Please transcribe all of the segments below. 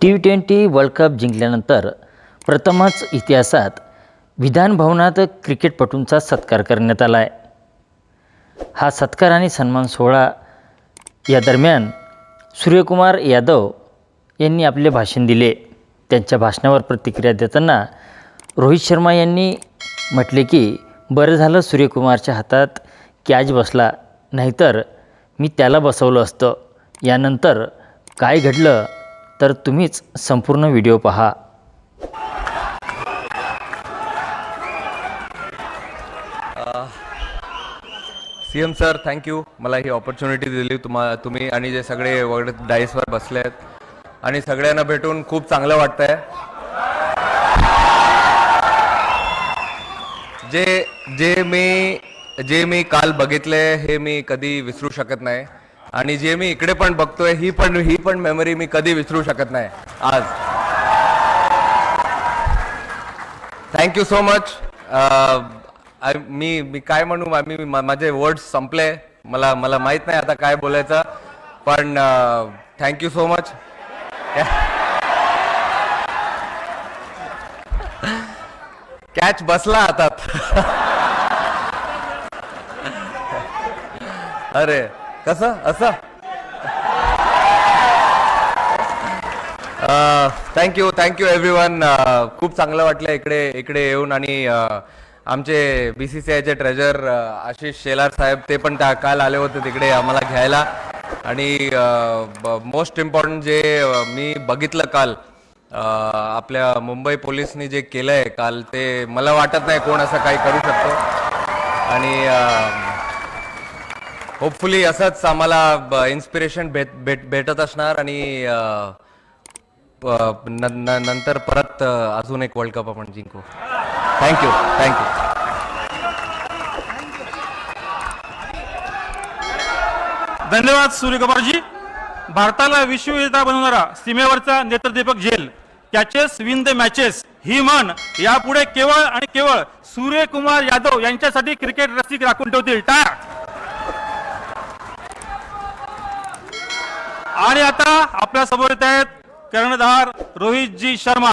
T twenty world cup जिंकल्यानंतर प्रथमच इतिहासात विधानभवनात क्रिकेटपटूंचा सत्कार करण्यात आला आहे हा सत्कार आणि सन्मान सोहळा या दरम्यान सूर्यकुमार यादव यांनी आपले भाषण दिले. त्यांच्या भाषणावर प्रतिक्रिया देताना रोहित शर्मा यांनी म्हटले की बरं झालं सूर्यकुमारच्या हातात कॅच बसला नाहीतर मी त्याला बसवलं असतं. यानंतर काय घडलं तर तुम्हीच संपूर्ण व्हिडिओ पहा. सी एम सर थँक्यू मला ही ऑपॉर्च्युनिटी दिली तुम्हा तुम्ही आणि जे सगळे वगैरे डाईसवर बसले आहेत. आणि सगळ्यांना भेटून खूप चांगलं वाटतंय. जे जे मी जे मी काल बघितले हे मी कधी विसरू शकत नाही. आणि जे मी इकडे पण बघतोय ही पण ही पण मेमरी मी कधी विसरू शकत नाही. आज. थँक्यू सो मच मी मी काय म्हणू? मी माझे वर्ड्स संपले. मला मला माहीत नाही आता काय बोलायचं. पण थँक्यू सो मच कॅच बसला हातात. अरे. कसं? असं? थँक्यू थँक्यू एव्हरी वन खूप चांगलं वाटलं इकडे इकडे येऊन आणि आमचे बी सी सी आयचे ट्रेजर आशिष शेलार साहेब ते पण त्या काल आले होते तिकडे आम्हाला घ्यायला. आणि मोस्ट इम्पॉर्टंट जे मी बघितलं काल आपल्या मुंबई पोलिसनी जे केलं आहे काल ते मला वाटत नाही कोण असं काही करू शकतो. आणि होपफुली असंच आम्हाला इन्स्पिरेशन भेट भेट भेटत असणार आणि नंतर परत अजून एक वर्ल्ड कप आपण जिंकू. थँक्यू थँक्यू धन्यवाद सूर्यकुमारजी भारताला विश्वविजेता बनवणारा सीमेवरचा नेत्रदीपक झेल कॅचेस विन द मॅचेस ही म्हण यापुढे केवळ आणि केवळ सूर्यकुमार यादव यांच्यासाठी क्रिकेट रसिक राखून ठेवतील. टाळ्या! आणि आता आपल्यासमोर येत आहेत कर्णधार रोहितजी शर्मा.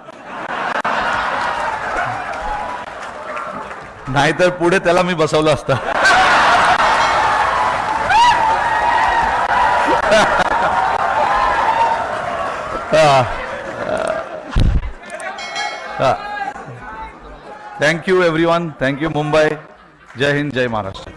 नाहीतर पुढे त्याला मी बसवलं असतं. Thank you everyone thank you Mumbai जय हिंद जय महाराष्ट्र